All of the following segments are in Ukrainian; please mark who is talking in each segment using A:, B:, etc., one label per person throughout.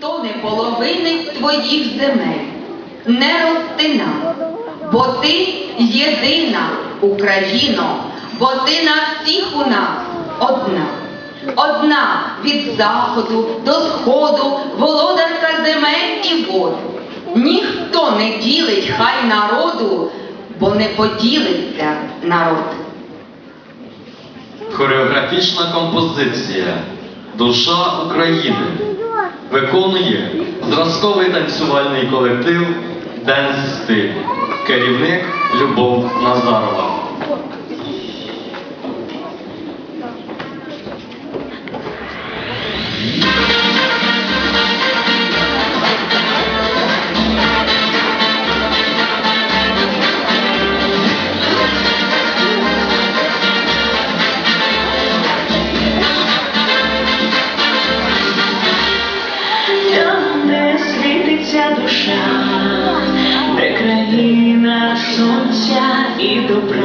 A: ніхто не половинить твоїх земель, не розтина, бо ти єдина Україно, бо ти на всіх у нас одна. Одна від заходу до сходу, володарка земель і вод. Ніхто не ділить хай народу, бо не поділиться народ.
B: Хореографічна композиція Душа України виконує зразковий танцювальний колектив Денс Стиль. Керівник Любов Назарова.
C: Сонця і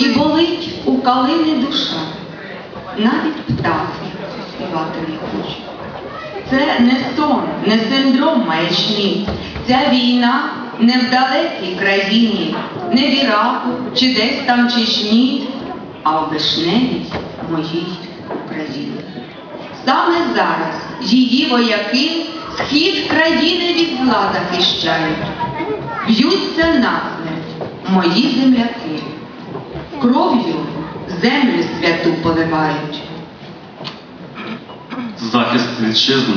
C: і
A: болить у калини душа, навіть птахи співати не хочуть. Це не сон, не синдром маячні, ця війна не в далекій країні, не в Іраку чи десь там Чечні, а в вишневій моїй Україні. Саме зараз її вояки схід країни від зла захищають. Б'ються насмерть мої земляки, кров'ю землю святу поливають.
B: Захист вітчизни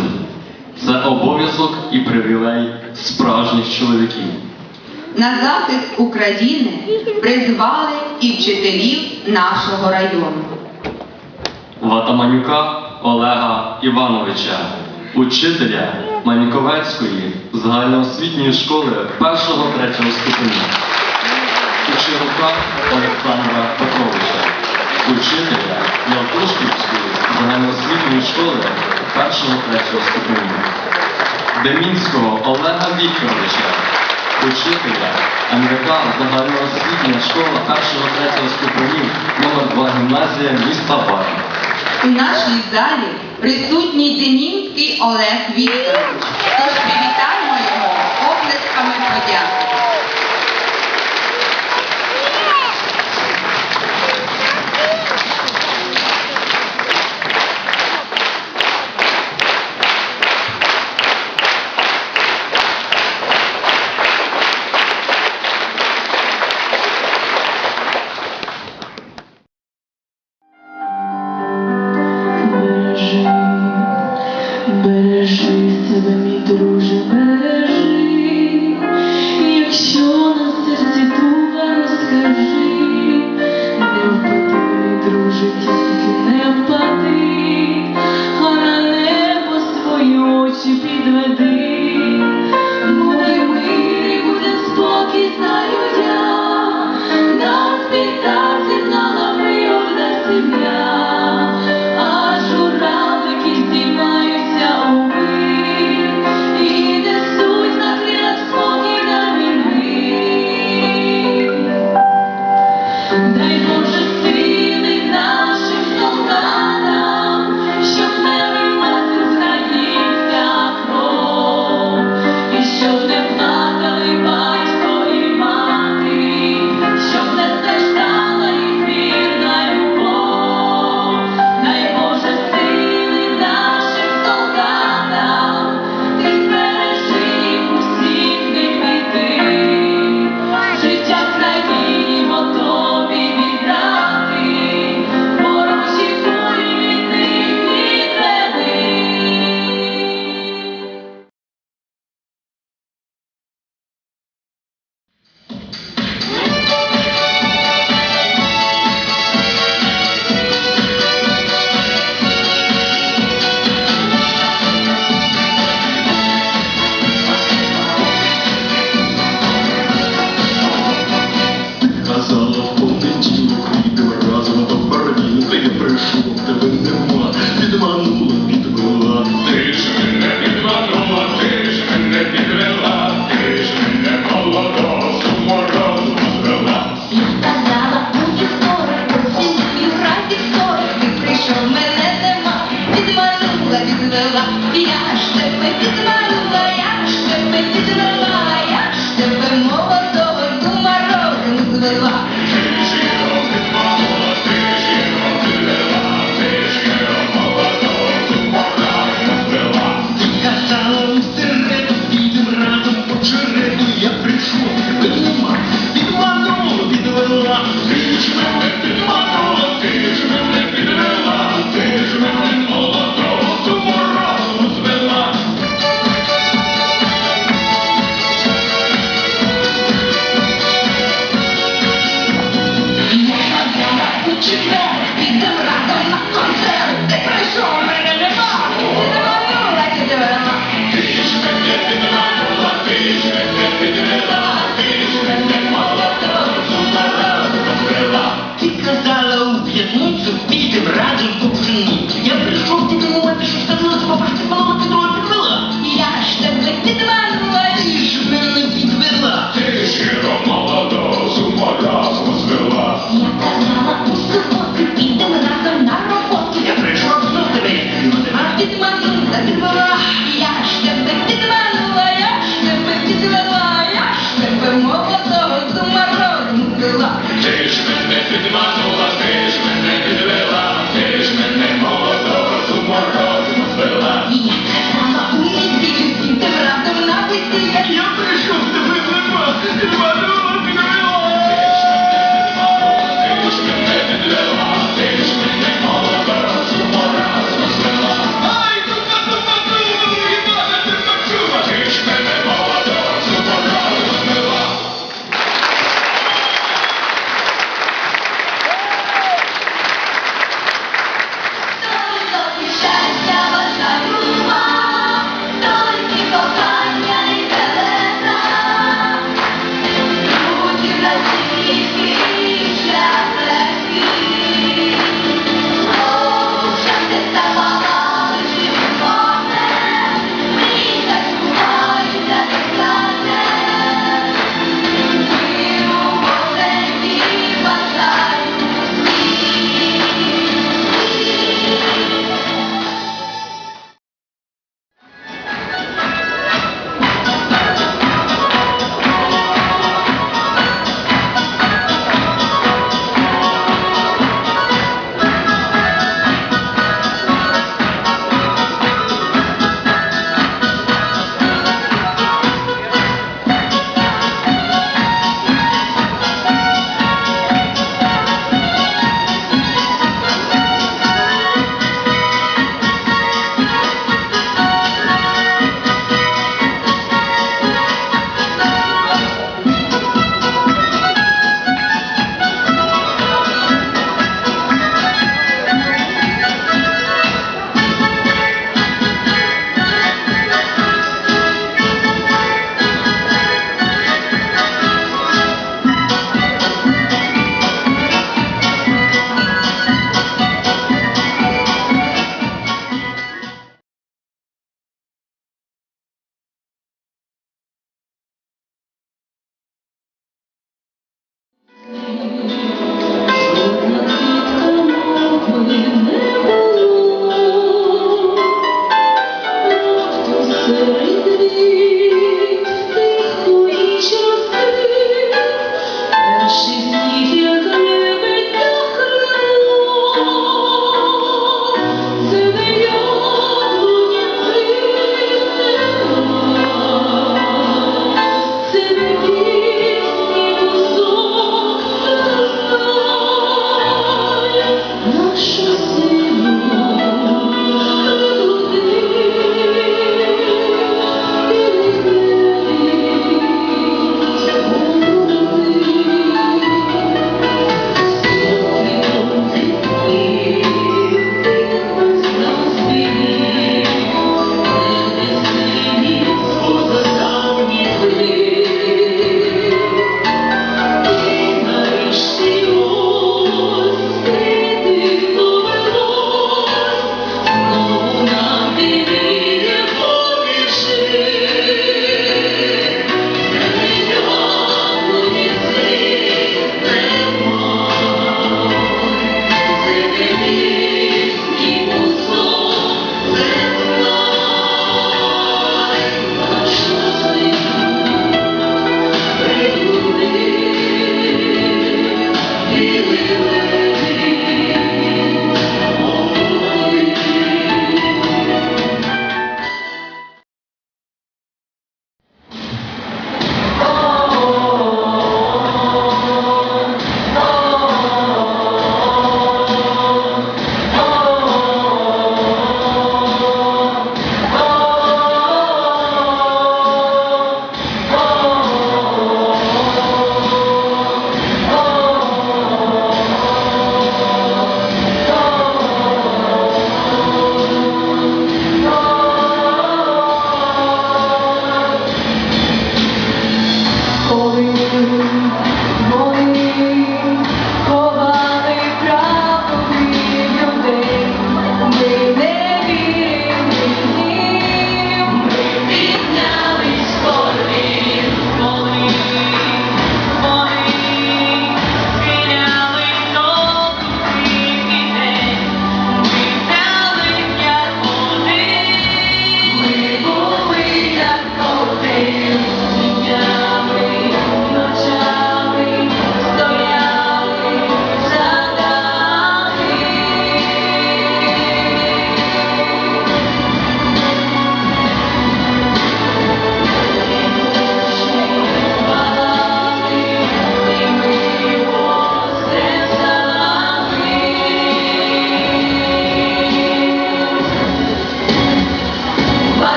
B: це обов'язок і привілей справжніх чоловіків.
A: на захист України призвали і вчителів нашого району.
B: Ватаманюка Олега Івановича, учителя Маньковецької загальноосвітньої школи 1-3 ступеня. Кучерука Олександра Петровича, учителя Ялтушківської загальноосвітньої школи 1-3 ступеня. Демінського Олега Вікторовича, учителя МВК загальноосвітня школа 1-3 ступенів номер 2 гімназія міста Барна.
A: У нашій залі присутній Демінський Олег Вікторович. Тож я шкрипи підверла, я шкрипи підверла.